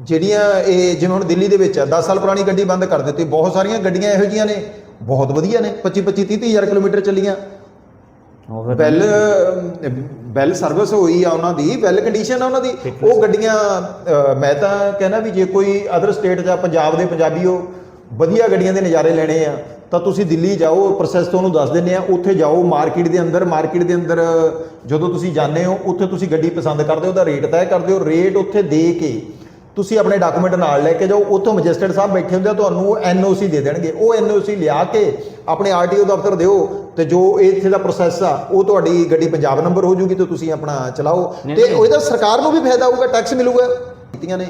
ਜਿਹੜੀਆਂ ਇਹ ਜਿਵੇਂ ਹੁਣ ਦਿੱਲੀ ਦੇ ਵਿੱਚ ਆ 10 ਸਾਲ ਪੁਰਾਣੀ ਗੱਡੀ ਬੰਦ ਕਰ ਦਿੱਤੀ ਬਹੁਤ ਸਾਰੀਆਂ ਗੱਡੀਆਂ ਇਹੋ ਜੀਆਂ ਨੇ ਬਹੁਤ ਵਧੀਆ ਨੇ 25 25 30 ਹਜ਼ਾਰ ਕਿਲੋਮੀਟਰ ਚੱਲੀਆਂ। ਵੈਲ ਵੈਲ ਸਰਵਿਸ ਹੋਈ ਆ ਉਹਨਾਂ ਦੀ ਵੈਲ ਕੰਡੀਸ਼ਨ ਆ ਉਹਨਾਂ ਦੀ ਉਹ ਗੱਡੀਆਂ ਮੈਂ ਤਾਂ ਕਹਿੰਦਾ ਵੀ ਜੇ ਕੋਈ ਅਦਰ ਸਟੇਟ ਜਾਂ ਪੰਜਾਬ ਦੇ ਪੰਜਾਬੀਓ ਵਧੀਆ ਗੱਡੀਆਂ ਦੇ ਨਜ਼ਾਰੇ ਲੈਣੇ ਆ ਤਾਂ ਤੁਸੀਂ ਦਿੱਲੀ ਜਾਓ ਪ੍ਰੋਸੈਸ ਤੁਹਾਨੂੰ ਦੱਸ ਦਿੰਨੇ ਆ ਉੱਥੇ ਜਾਓ ਮਾਰਕੀਟ ਦੇ ਅੰਦਰ ਮਾਰਕੀਟ ਦੇ ਅੰਦਰ ਜਦੋਂ ਤੁਸੀਂ ਜਾਂਦੇ ਹੋ ਉੱਥੇ ਤੁਸੀਂ ਗੱਡੀ ਪਸੰਦ ਕਰਦੇ ਹੋ ਉਹਦਾ ਰੇਟ ਤੈਅ ਕਰਦੇ ਹੋ ਰੇਟ ਉੱਥੇ ਦੇ ਕੇ ਤੁਸੀਂ ਆਪਣੇ ਡਾਕੂਮੈਂਟ ਨਾਲ ਲੈ ਕੇ ਜਾਓ ਉੱਥੋਂ ਮੈਜਿਸਟਰੇਟ ਸਾਹਿਬ ਬੈਠੇ ਹੁੰਦੇ ਆ ਤੁਹਾਨੂੰ ਐਨਓਸੀ ਦੇ ਦੇਣਗੇ। ਉਹ ਐਨਓਸੀ ਲਿਆ ਕੇ ਆਪਣੇ ਆਰਟੀਓ ਦਫ਼ਤਰ ਦਿਓ ਤੇ ਜੋ ਇੱਥੇ ਦਾ ਪ੍ਰੋਸੈਸ ਆ ਉਹ ਤੁਹਾਡੀ ਗੱਡੀ ਪੰਜਾਬ ਨੰਬਰ ਹੋ ਜੂਗੀ ਤੇ ਤੁਸੀਂ ਆਪਣਾ ਚਲਾਓ। ਤੇ। ਉਹਦਾ ਸਰਕਾਰ ਨੂੰ ਵੀ ਫਾਇਦਾ ਹੋਊਗਾ ਟੈਕਸ ਮਿਲੂਗਾ ਕੀਤੀਆਂ ਨੇ।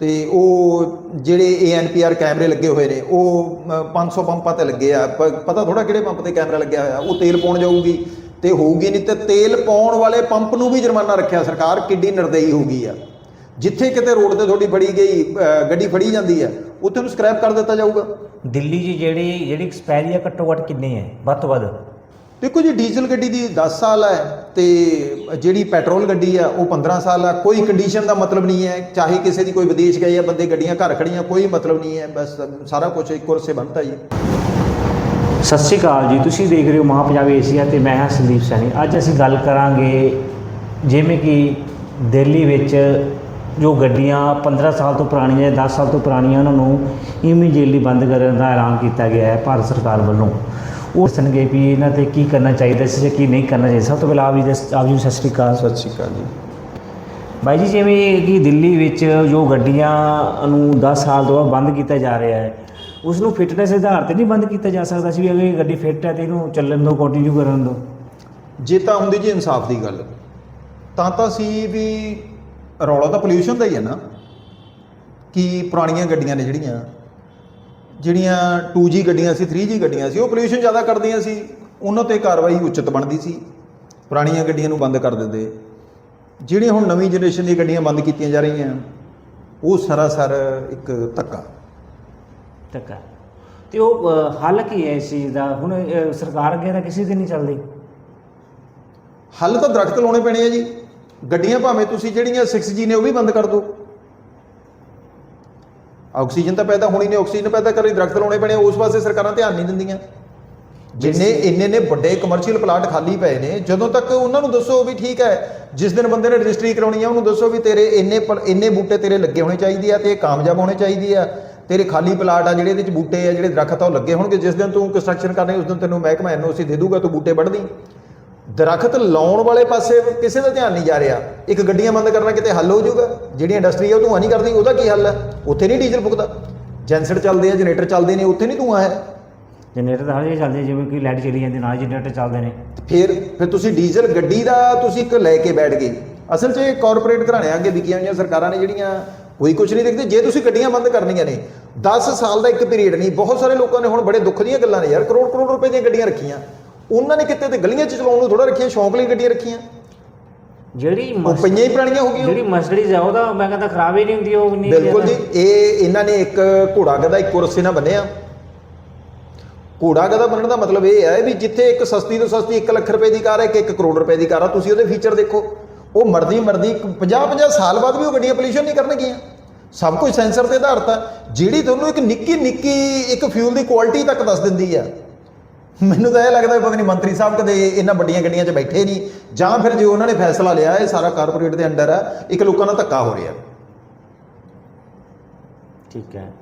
ਤੇ ਉਹ ਜਿਹੜੇ ਏਐਨਪੀਆਰ ਕੈਮਰੇ ਲੱਗੇ ਹੋਏ ਨੇ ਉਹ ਅ, 500 ਪੰਪਾਂ ਤੇ ਲੱਗੇ ਆ। ਪਤਾ ਥੋੜਾ ਕਿਹੜੇ ਪੰਪ ਤੇ ਕੈਮਰਾ ਲੱਗਿਆ ਹੋਇਆ ਉਹ ਤੇਲ ਪਾਉਣ ਜਾਊਗੀ। ਤੇ ਹੋਊਗੀ ਨਹੀਂ ਤੇ ਤੇਲ ਪਾਉਣ ਵਾਲੇ ਪੰਪ ਨੂੰ ਵੀ ਜੁਰਮਾਨਾ ਰੱਖਿਆ ਸਰਕਾਰ ਕਿੱਡੀ ਨਿਰਦਈ ਹੋਊਗੀ ਆ। ਜਿੱਥੇ ਕਿਤੇ ਰੋਡ ਤੇ ਤੁਹਾਡੀ ਫੜੀ ਗਈ ਗੱਡੀ ਫੜੀ ਜਾਂਦੀ ਆ ਉੱਥੇ ਨੂੰ ਸਕ੍ਰੈਪ ਕਰ ਦਿੱਤਾ ਜਾਊਗਾ। ਦਿੱਲੀ 'ਚ ਜਿਹੜੀ ਜਿਹੜੀ ਐਕਸਪਾਇਰੀ ਆ ਘੱਟੋ ਘੱਟ ਕਿੰਨੀ ਹੈ? ਵੱਧ ਤੋਂ ਵੱਧ। ਦੇਖੋ ਜੀ ਡੀਜ਼ਲ ਗੱਡੀ ਦੀ 10 ਸਾਲ ਹੈ ਤੇ ਜਿਹੜੀ ਪੈਟਰੋਲ ਗੱਡੀ ਆ ਉਹ 15 ਸਾਲ ਆ। ਕੋਈ ਕੰਡੀਸ਼ਨ ਦਾ ਮਤਲਬ ਨਹੀਂ ਹੈ। ਚਾਹੇ ਕਿਸੇ ਦੀ ਕੋਈ ਵਿਦੇਸ਼ ਗਏ ਆ ਬੰਦੇ ਗੱਡੀਆਂ ਘਰ ਖੜੀਆਂ ਕੋਈ ਮਤਲਬ ਨਹੀਂ ਹੈ। ਬਸ ਸਾਰਾ ਕੁਝ ਇੱਕੋ ਰਸੇ ਬਣਦਾ ਜੀ। ਸਤਿ ਸ਼੍ਰੀ ਅਕਾਲ ਜੀ। ਤੁਸੀਂ ਦੇਖ ਰਹੇ ਹੋ ਮਹਾ ਪੰਜਾਬ ਏਸ਼ੀਆ ਤੇ ਮੈਂ ਹਾਂ ਸੰਦੀਪ ਸੈਣੀ। ਅੱਜ ਅਸੀਂ ਗੱਲ ਕਰਾਂਗੇ ਜਿਵੇਂ ਕਿ ਦਿੱਲੀ ਵਿੱਚ ਜੋ ਗੱਡੀਆਂ 15 ਸਾਲ ਤੋਂ ਪੁਰਾਣੀਆਂ ਜਾਂ 10 ਸਾਲ ਤੋਂ ਪੁਰਾਣੀਆਂ ਉਹਨਾਂ ਨੂੰ ਇਮੀਡੀਏਟਲੀ ਬੰਦ ਕਰਨ ਦਾ ਐਲਾਨ ਕੀਤਾ ਗਿਆ ਹੈ ਭਾਰਤ ਸਰਕਾਰ ਵੱਲੋਂ। ਉਹ ਦੱਸਣਗੇ ਵੀ ਇਹਨਾਂ ਤੇ ਕੀ ਕਰਨਾ ਚਾਹੀਦਾ ਸੀ ਜਾਂ ਕੀ ਨਹੀਂ ਕਰਨਾ ਚਾਹੀਦਾ। ਸਭ ਤੋਂ ਪਹਿਲਾਂ ਆਪ ਜੀ ਦੇ ਆਪ ਜੀ ਨੂੰ ਸਤਿ ਸ਼੍ਰੀ ਅਕਾਲ। ਸਤਿ ਸ਼੍ਰੀ ਅਕਾਲ ਜੀ। ਬਾਈ ਜੀ ਜਿਵੇਂ ਕਿ ਦਿੱਲੀ ਵਿੱਚ ਜੋ ਗੱਡੀਆਂ ਨੂੰ 10 ਸਾਲ ਤੋਂ ਬਾਅਦ ਬੰਦ ਕੀਤਾ ਜਾ ਰਿਹਾ ਹੈ ਉਸ ਨੂੰ ਫਿਟਨੈਸ ਦੇ ਆਧਾਰ ਤੇ ਨਹੀਂ ਬੰਦ ਕੀਤਾ ਜਾ ਸਕਦਾ ਸੀ ਵੀ ਅਗਰ ਇਹ ਗੱਡੀ ਫਿੱਟ ਹੈ ਤੇ ਇਹਨੂੰ ਚੱਲਣ ਦਿਓ ਕੰਟੀਨਿਊ ਕਰਨ ਦਿਓ। ਜੇ ਤਾਂ ਹੁੰਦੀ ਜੀ ਇਨਸਾਫ ਦੀ ਗੱਲ ਤਾਂ ਤਾਂ ਸੀ ਵੀ ਰੌਲਾ ਤਾਂ ਪੋਲਿਊਸ਼ਨ ਦਾ ਹੀ ਹੈ ਨਾ। ਕਿ ਪੁਰਾਣੀਆਂ ਗੱਡੀਆਂ ਨੇ ਜਿਹੜੀਆਂ ਜਿਹੜੀਆਂ 2G ਗੱਡੀਆਂ ਸੀ 3G ਗੱਡੀਆਂ ਸੀ ਉਹ ਪੋਲਿਊਸ਼ਨ ਜ਼ਿਆਦਾ ਕਰਦੀਆਂ ਸੀ। ਉਹਨਾਂ ਤੇ ਕਾਰਵਾਈ ਉਚਿਤ ਬਣਦੀ ਸੀ। ਪੁਰਾਣੀਆਂ ਗੱਡੀਆਂ ਨੂੰ ਬੰਦ ਕਰ ਦਿੰਦੇ। ਜਿਹੜੀਆਂ ਹੁਣ ਨਵੀਂ ਜਨਰੇਸ਼ਨ ਦੀਆਂ ਗੱਡੀਆਂ ਬੰਦ ਕੀਤੀਆਂ ਜਾ ਰਹੀਆਂ ਉਹ ਸਰਾਸਰ ਇੱਕ ਧੱਕਾ। ਧੱਕਾ। ਤੇ ਉਹ ਹੱਲ ਕੀ ਹੈ ਇਸ ਚੀਜ਼ ਦਾ? ਹੁਣ ਸਰਕਾਰ ਅੱਗੇ ਤਾਂ ਕਿਸੇ ਤੇ ਨਹੀਂ ਚੱਲਦੀ? ਹੱਲ ਤਾਂ ਦਰਖਤ ਲਾਉਣੇ ਪੈਣੇ ਆ ਜੀ। ਗੱਡੀਆਂ ਭਾਵੇਂ ਤੁਸੀਂ ਜਿਹੜੀਆਂ 6G ਨੇ ਉਹ ਵੀ ਬੰਦ ਕਰ ਦਿਓ। ਆਕਸੀਜਨ ਤਾਂ ਪੈਦਾ ਹੋਣੀ ਨਹੀਂ ਆਕਸੀਜਨ ਪੈਦਾ ਕਰੀ ਦਰਖਤ ਲਾਉਣੇ ਪੈਣੇ ਉਸ ਪਾਸੇ ਸਰਕਾਰਾਂ ਧਿਆਨ ਨਹੀਂ ਦਿੰਦੀਆਂ। ਜਿੰਨੇ ਇੰਨੇ ਨੇ ਵੱਡੇ ਕਮਰਸ਼ੀਅਲ ਪਲਾਟ ਖਾਲੀ ਪਏ ਨੇ ਜਦੋਂ ਤੱਕ ਉਹਨਾਂ ਨੂੰ ਦੱਸੋ ਵੀ ਠੀਕ ਹੈ ਜਿਸ ਦਿਨ ਬੰਦੇ ਨੇ ਰਜਿਸਟਰੀ ਕਰਾਉਣੀ ਆ ਉਹਨੂੰ ਦੱਸੋ ਵੀ ਤੇਰੇ ਇੰਨੇ ਇੰਨੇ ਬੂਟੇ ਤੇਰੇ ਲੱਗੇ ਹੋਣੇ ਚਾਹੀਦੇ ਆ ਤੇ ਇਹ ਕਾਮਯਾਬ ਹੋਣੇ ਚਾਹੀਦੇ ਆ। ਤੇਰੇ ਖਾਲੀ ਪਲਾਟ ਆ ਜਿਹੜੇ ਇਹਦੇ ਚ ਬੂਟੇ ਆ ਜਿਹੜੇ ਦਰਖਤ ਆ ਉਹ ਲੱਗੇ ਹੋਣਗੇ। ਜਿਸ ਦਿਨ ਤੂੰ ਕੰਸਟਰਕਸ਼ਨ ਕਰਨੀ ਉਸ ਦਿਨ ਤੈਨੂੰ ਮਹਿਕਮਾ ਐਨਓਸੀ ਦੇ ਦੂਗਾ ਤੂੰ ਬੂਟੇ ਵੱਢ ਦੀ। ਦਰਖਤ ਲਾਉਣ ਵਾਲੇ ਪਾਸੇ ਕਿਸੇ ਦਾ ਧਿਆਨ ਨਹੀਂ ਜਾ ਰਿਹਾ। ਇੱਕ ਗੱਡੀਆਂ ਬੰਦ ਕਰਨਾ ਕਿਤੇ ਹੱਲ ਹੋ ਜਾਊਗਾ। ਜਿਹੜੀ ਇੰਡਸਟਰੀ ਆ ਉਹ ਧੂੰਆਂ ਨਹੀਂ ਕਰਦੀ ਉਹਦਾ ਕੀ ਹੱਲ ਹੈ? ਉੱਥੇ ਨਹੀਂ ਡੀਜ਼ਲ ਫੁਕਦਾ। ਜੈਨਸਟ ਚੱਲਦੇ ਆ ਜਨਰੇਟਰ ਚੱਲਦੇ ਨੇ ਉੱਥੇ ਨਹੀਂ ਧੂੰਆਂ ਹੈ। ਜਨਰੇਟਰ ਤਾਂ ਜਗ੍ਹਾ ਚੱਲਦੇ ਜਿਵੇਂ ਕਿ ਲਾਈਟ ਚਲੀ ਜਾਂਦੀ ਨਾਲ ਜਨਰੇਟਰ ਚੱਲਦੇ ਨੇ। ਫਿਰ ਫਿਰ ਤੁਸੀਂ ਡੀਜ਼ਲ ਗੱਡੀ ਦਾ ਤੁਸੀਂ ਇੱਕ ਲੈ ਕੇ ਬੈਠ ਗਏ। ਅਸਲ 'ਚ ਇਹ ਕਾਰਪੋਰੇਟ ਘਰਾਣਿਆਂ ਅੱਗੇ ਵਿਕੀਆਂ ਹੋਈਆਂ ਸਰਕਾਰਾਂ ਨੇ ਜਿਹੜੀਆਂ ਕੋਈ ਕੁਝ ਨਹੀਂ ਦੇਖਦੇ। ਜੇ ਤੁਸੀਂ ਗੱਡੀਆਂ ਬੰਦ ਕਰਨੀਆਂ ਨੇ 10 ਸਾਲ ਦਾ ਇੱਕ ਪੀਰੀਅਡ ਨਹੀਂ ਬਹੁਤ ਸਾਰੇ ਲੋਕਾਂ ਨੇ ਹੁਣ ਬੜੇ ਦੁੱਖ ਦੀਆਂ ਗੱਲਾਂ ਨੇ ਯਾਰ। ਕਰੋੜ ਕਰੋੜ ਰੁਪਏ ਦੀਆਂ ਗੱਡੀਆਂ ਰੱਖੀਆਂ। ਉਹਨਾਂ ਨੇ ਕਿਤੇ ਤੇ ਗਲੀਆਂ 'ਚ ਚਲਾਉਣ ਨੂੰ ਥੋੜਾ ਰੱਖੀਆਂ ਸ਼ੌਂਕ ਲਈ ਗੱਡੀਆਂ ਰੱਖੀਆਂ। ਜਿਹੜੀ ਉਹ ਮਸ- ਪਈਆਂ ਹੀ ਪੁਰਾਣੀਆਂ ਹੋ ਗਈਆਂ। ਜਿਹੜੀ ਮਸਟਡੀਜ਼ ਆ ਉਹਦਾ ਮੈਂ ਕਹਿੰਦਾ ਖਰਾਬ ਹੀ ਨਹੀਂ ਹੁੰਦੀ ਉਹ ਨਹੀਂ ਬਿਲਕੁਲ ਜੀ ਇਹ ਇਹਨਾਂ ਨੇ ਇੱਕ ਘੋੜਾ ਗਧਾ ਇੱਕੋ ਰੱਸੇ ਨਾਲ ਬੰਨਿਆ। ਘੋੜਾ ਗਧਾ ਬੰਨਣ ਦਾ ਮਤਲਬ ਇਹ ਹੈ ਵੀ ਜਿੱਥੇ ਇੱਕ ਸਸਤੀ ਤੋਂ ਸਸਤੀ 1 ਲੱਖ ਰੁਪਏ ਦੀ ਕਾਰ ਹੈ ਕਿ 1 ਕਰੋੜ ਰੁਪਏ ਦੀ ਕਾਰ ਆ ਤੁਸੀਂ ਉਹਦੇ ਫੀਚਰ ਦੇਖੋ। ਉਹ ਮਰਦੀ ਮਰਦੀ 50 50 ਸਾਲ ਬਾਅਦ ਵੀ ਉਹ ਗੱਡੀਆਂ ਪੋਲੂਸ਼ਨ ਨਹੀਂ ਕਰਨਗੀਆਂ। ਸਭ ਕੁਝ ਸੈਂਸਰ ਤੇ ਆਧਾਰਿਤ ਆ। ਜਿਹੜੀ ਤੁਹਾਨੂੰ ਇੱਕ ਨਿੱਕੀ ਨਿੱਕੀ ਇੱਕ ਫਿਊਲ ਦੀ ਕੁਆਲਿਟੀ ਤੱਕ ਦੱਸ ਦਿੰਦੀ ਆ ਮੈਨੂੰ ਤਾਂ ਇਹ ਲੱਗਦਾ ਪਤਾ ਨਹੀਂ ਮੰਤਰੀ ਸਾਹਿਬ ਕਦੇ ਇਹਨਾਂ ਵੱਡੀਆਂ ਗੱਡੀਆਂ 'ਚ ਬੈਠੇ ਨਹੀਂ। ਜਾਂ ਫਿਰ ਜੇ ਉਹਨਾਂ ਨੇ ਫੈਸਲਾ ਲਿਆ ਇਹ ਸਾਰਾ ਕਾਰਪੋਰੇਟ ਦੇ ਅੰਡਰ ਆ ਇੱਕ ਲੋਕਾਂ ਨਾਲ ਧੱਕਾ ਹੋ ਰਿਹਾ। ਠੀਕ ਹੈ।